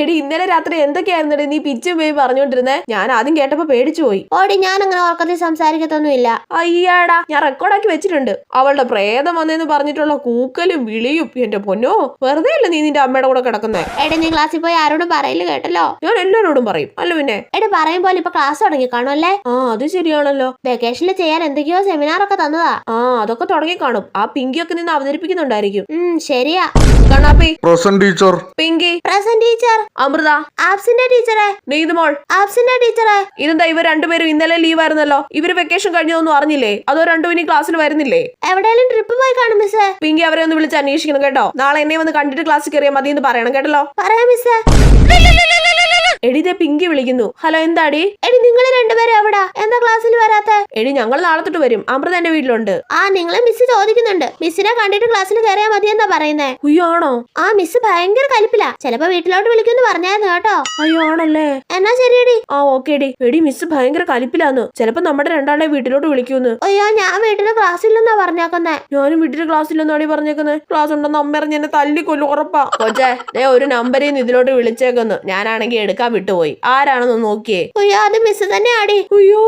എടി ഇന്നലെ രാത്രി എന്തൊക്കെയായിരുന്നു നീ പിച്ചും പോയി പറഞ്ഞോണ്ടിരുന്നേ? ഞാൻ ആദ്യം കേട്ടപ്പോ പേടിച്ചു പോയി. ഓടി ഞാൻ അങ്ങനെ ഉറക്കത്തിൽ സംസാരിക്കത്തൊന്നുമില്ല. അയ്യാടാ ഞാൻ റെക്കോർഡാക്കി വെച്ചിട്ടുണ്ട്. അവളുടെ പ്രേതം വന്നെന്ന് പറഞ്ഞിട്ടുള്ള കൂക്കലും വിളിയും എന്റെ പൊന്നോ വെറുതെ അല്ല നീ നിന്റെ അമ്മയുടെ കൂടെ കിടക്കുന്നേ? എടാ നീ ക്ലാസ്സിൽ പോയി ആരോടും പറയില്ല കേട്ടല്ലോ? ഞാൻ എല്ലാരോടും പറയും. അല്ല പിന്നെ? പറയും പോലെ ഇപ്പൊ ക്ലാസ് തുടങ്ങി കാണുമല്ലേ ആ അത് ശരിയാണല്ലോ. വെക്കേഷനിൽ ചെയ്യാൻ എന്തൊക്കെയോ സെമിനാർ ഒക്കെ തന്നതാ. ആ അതൊക്കെ തുടങ്ങി കാണും. ആ പിങ്കിയൊക്കെ നിന്ന് അവതരിപ്പിക്കുന്നുണ്ടായിരിക്കും. ശരിയാ. Kannappi present teacher. Pinky. Present teacher. Amritha. Absent ടീച്ചറെ. നീതുമോൾ. ആബ്സിന്റെ ടീച്ചറെ. ഇതെന്താ ഇവർ രണ്ടുപേരും ഇന്നലെ ലീവ് ആയിരുന്നല്ലോ? ഇവർ വെക്കേഷൻ കഴിഞ്ഞതൊന്നും അറിഞ്ഞില്ലേ? അതോ രണ്ടു ഇനി ക്ലാസ്സിൽ വരുന്നില്ലേ? എവിടെയെങ്കിലും ട്രിപ്പ് പോയി കാണും മിസ് പിങ്കി അവരെ ഒന്ന് വിളിച്ച് അന്വേഷിക്കണം കേട്ടോ. നാളെ എന്നെ വന്ന് കണ്ടിട്ട് ക്ലാസ്സിൽ കയറിയാൽ മതി എന്ന് പറയണം കേട്ടല്ലോ. പറയാം മിസ് എടി പിങ്കി വിളിക്കുന്നു. ഹലോ എന്താടി? എടി നിങ്ങൾ രണ്ടുപേരും എവിടാ? എടി ഞങ്ങൾ നാളെ തൊട്ട് വരും. അമൃത എന്റെ വീട്ടിലുണ്ട്. ആ നിങ്ങളെ മിസ് ചോദിക്കുന്നുണ്ട്. മിസ്സിനെ കണ്ടിട്ട് ക്ലാസ്സിൽ കയറിയാൽ മതി എന്താ പറയുന്നേ. അയ്യോ ആണോ ആ മിസ് ഭയങ്കര കലിപ്പില. ചിലപ്പോ വീട്ടിലോട്ട് വിളിക്കുമെന്ന് പറഞ്ഞായിരുന്നു കേട്ടോ. അയ്യോ ആണല്ലേ എന്നാ ശരിയടി. ആ ഓക്കേടി. എടി മിസ് ഭയങ്കര കലിപ്പിലാന്ന്. ചിലപ്പോ നമ്മുടെ രണ്ടാളെ വീട്ടിലോട്ട് വിളിക്കൂന്ന് അയ്യോ ഞാൻ വീട്ടിൽ ക്ലാസ് ഇല്ലെന്നാ പറഞ്ഞേക്കുന്നേ. ഞാനും വീട്ടിൽ ക്ലാസ് ഇല്ലെന്നാണ് പറഞ്ഞേക്കുന്നത് ക്ലാസ് ഉണ്ടെന്ന് അമ്മ അറിഞ്ഞ് എന്നെ തല്ലിക്കൊല്ലു ഉറപ്പാ. കൊച്ചേ ദേ ഒരു നമ്പറിൽ നിന്ന് ഇതിലോട്ട് വിളിച്ചേക്കുന്നു. ഞാനാണെങ്കിൽ എടുക്കാൻ വിട്ടുപോയി. ആരാണെന്ന് നോക്കിയേ. അയ്യോ അത് മിസ് തന്നെ ആടി അയ്യോ.